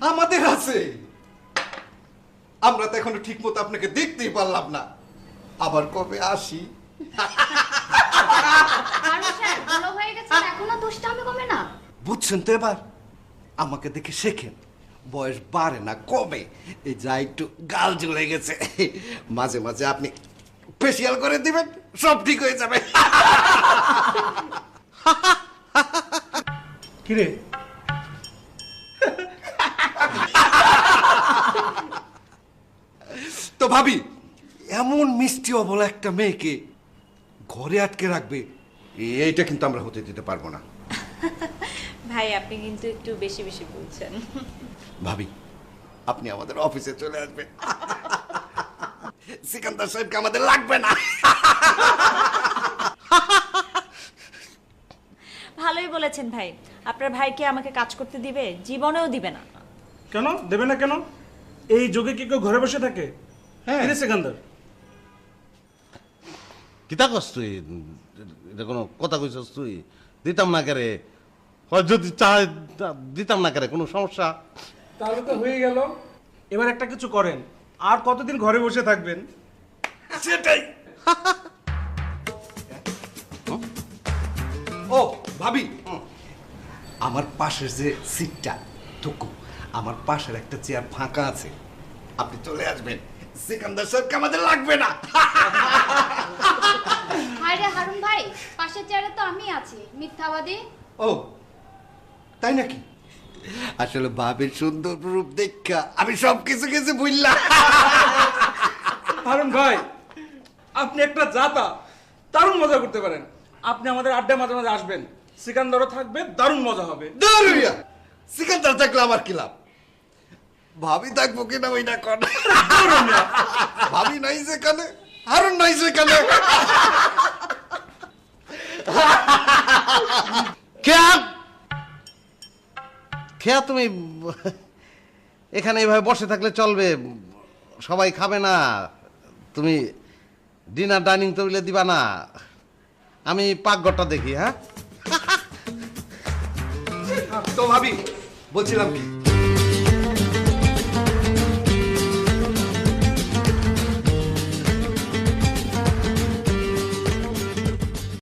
আমাদের আছে। আমরা তো এখনও ঠিক মতো আপনাকে দেখতেই পারলাম না। আবার কবে আসি? আর স্যার ভালো হয়ে গেছে এখনও দুষ্টামি কমে না? বুঝছেন তো এবার? আমাকে দেখে শেখেন। বয়স বাড়ে না কমে। এই যা একটু গাল জ্বলে গেছে। মাঝে মাঝে আপনি ফেসিয়াল করে দিবেন সব ঠিক হয়ে যাবে। কিরে? তো ভাবি। এমন মিষ্টি অবলা একটা মেয়েকে ঘরে আটকে রাখবে এইটা কিন্তু আমরা হতে দিতে পারব না। ভাই আপনি কিন্তু একটু বেশি বেশি বলছেন। ভাবি আপনি আমাদের অফিসে চলে আসবেন। সিকান্দার সাহেবকে আমাদের লাগবে না। ভালোই বলেছেন ভাই। আপনার ভাইকে আমাকে কাজ করতে দিবে? জীবনেও দিবে না। কেন? দেবে না কেন? এই যুগে কি কেউ ঘরে বসে থাকে। কিরে সেকান্দার কিতা কস তুই? এটা কোনো কথা কইছস তুই? দিতাম না কেরে। হয় যদি চায় দিতাম না কেরে কোনো সমস্যা? তাহলে তো হয়ে গেল। এবার একটা কিছু করেন। আর কতদিন ঘরে বসে থাকবেন? সেটাই। ও ভাবি। আমার পাশের যে সিটটা টুকু আমার পাশের একটা চেয়ার ফাঁকা আছে। আপনি চলে আসবেন। সিকান্দার সাহেবকে আমাদের লাগবে না। হায় রে হারুন ভাই পাশের চেয়ারে তো আমি আছি। মিথ্যাবাদী? ও তাই নাকি? আসলে ভাবির সুন্দর রূপ দেখা আমি সব কিছু কিছু বুঝলাম। হারুন ভাই আপনি একটা জাতা দারুণ মজা করতে পারেন। আপনি আমাদের আড্ডা মাঝে মাঝে আসবেন। সিকান্দারও থাকবে দারুণ মজা হবে। দারুইয়া সিকান্দার থাকলে আমার কি লাভ? ভাবি থাকব কিনা ওই না কর ভাবি নাই যেখানে হারুন নাই যেখানে খেয়া খেয়া তুমি এখানে এভাবে বসে থাকলে চলবে সবাই খাবে না। তুমি ডিনার ডাইনিং টেবিলে দিবা না। আমি পাকঘরটা দেখি হ্যাঁ? তো ভাবি বলছিলাম কি?